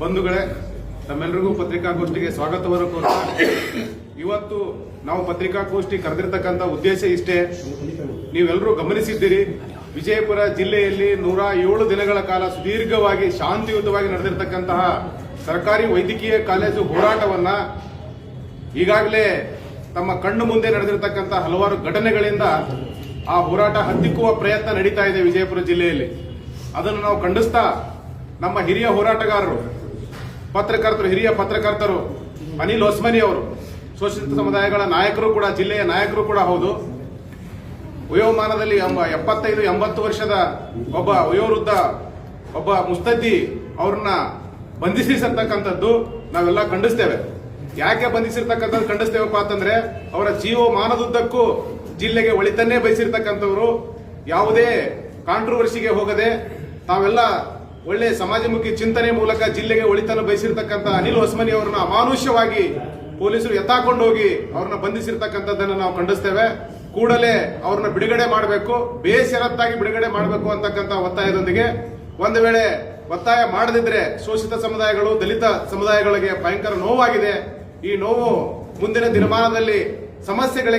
ಬಂಧುಗಳೇ ತಮ್ಮೆಲ್ಲರಿಗೂ ಪತ್ರಿಕಾಗೋಷ್ಠಿಗೆ ಸ್ವಾಗತವನ್ನು ಕೋರ್ತಾ, ಇವತ್ತು ನಾವು ಪತ್ರಿಕಾಗೋಷ್ಠಿ ಕರೆದಿರ್ತಕ್ಕಂಥ ಉದ್ದೇಶ ಇಷ್ಟೇ. ನೀವೆಲ್ಲರೂ ಗಮನಿಸಿದ್ದೀರಿ, ವಿಜಯಪುರ ಜಿಲ್ಲೆಯಲ್ಲಿ ನೂರ ಏಳು ದಿನಗಳ ಕಾಲ ಸುದೀರ್ಘವಾಗಿ ಶಾಂತಿಯುತವಾಗಿ ನಡೆದಿರ್ತಕ್ಕಂತಹ ಸರ್ಕಾರಿ ವೈದ್ಯಕೀಯ ಕಾಲೇಜು ಹೋರಾಟವನ್ನ ಈಗಾಗಲೇ ತಮ್ಮ ಕಣ್ಣು ಮುಂದೆ ನಡೆದಿರ್ತಕ್ಕಂಥ ಹಲವಾರು ಘಟನೆಗಳಿಂದ ಆ ಹೋರಾಟ ಹತ್ತಿಕ್ಕುವ ಪ್ರಯತ್ನ ನಡೀತಾ ಇದೆ ವಿಜಯಪುರ ಜಿಲ್ಲೆಯಲ್ಲಿ. ಅದನ್ನು ನಾವು ಖಂಡಿಸ್ತಾ ನಮ್ಮ ಹಿರಿಯ ಹೋರಾಟಗಾರರು ಪತ್ರಕರ್ತರು, ಹಿರಿಯ ಪತ್ರಕರ್ತರು, ಅನಿಲ್ ಹೊಸ್ಮನಿ ಅವರು ಶೋಷಿತ ಸಮುದಾಯಗಳ ನಾಯಕರು ಕೂಡ, ಜಿಲ್ಲೆಯ ನಾಯಕರು ಕೂಡ ಹೌದು. ವಯೋಮಾನದಲ್ಲಿ ಎಪ್ಪತ್ತೈದು, ಎಂಬತ್ತು ವರ್ಷದ ಒಬ್ಬ ವಯೋವೃದ್ಧ ಒಬ್ಬ ಮುಸ್ತದ್ದಿ ಅವ್ರನ್ನ ಬಂಧಿಸಿರ್ತಕ್ಕಂಥದ್ದು ನಾವೆಲ್ಲ ಖಂಡಿಸ್ತೇವೆ. ಯಾಕೆ ಬಂಧಿಸಿರ್ತಕ್ಕಂಥದ್ದು ಖಂಡಿಸ್ತೇವಪ್ಪ ಅಂತಂದ್ರೆ, ಅವರ ಜೀವಮಾನದುದ್ದಕ್ಕೂ ಜಿಲ್ಲೆಗೆ ಒಳಿತನ್ನೇ ಬಯಸಿರ್ತಕ್ಕಂಥವ್ರು. ಯಾವುದೇ ಕಾಂಟ್ರವರ್ಸಿಗೆ ಹೋಗದೆ ತಾವೆಲ್ಲ ಒಳ್ಳೆ ಸಮಾಜಮುಖಿ ಚಿಂತನೆ ಮೂಲಕ ಜಿಲ್ಲೆಗೆ ಒಳಿತನ್ನು ಬಯಸಿರ್ತಕ್ಕಂಥ ಅನಿಲ್ ಹೊಸ್ಮನಿ ಅವರನ್ನ ಅಮಾನುಷ್ಯವಾಗಿ ಪೊಲೀಸರು ಎತ್ತಾಕೊಂಡು ಹೋಗಿ ಅವ್ರನ್ನ ಬಂಧಿಸಿರ್ತಕ್ಕಂಥದ್ದನ್ನು ನಾವು ಖಂಡಿಸ್ತೇವೆ. ಕೂಡಲೇ ಅವ್ರನ್ನ ಬಿಡುಗಡೆ ಮಾಡಬೇಕು, ಬೇಷರತ್ತಾಗಿ ಬಿಡುಗಡೆ ಮಾಡಬೇಕು ಅಂತಕ್ಕಂಥ ಒತ್ತಾಯದೊಂದಿಗೆ. ಒಂದು ವೇಳೆ ಒತ್ತಾಯ ಮಾಡದಿದ್ರೆ ಶೋಷಿತ ಸಮುದಾಯಗಳು, ದಲಿತ ಸಮುದಾಯಗಳಿಗೆ ಭಯಂಕರ ನೋವಾಗಿದೆ. ಈ ನೋವು ಮುಂದಿನ ದಿನಮಾನದಲ್ಲಿ ಸಮಸ್ಯೆಗಳಿಗೆ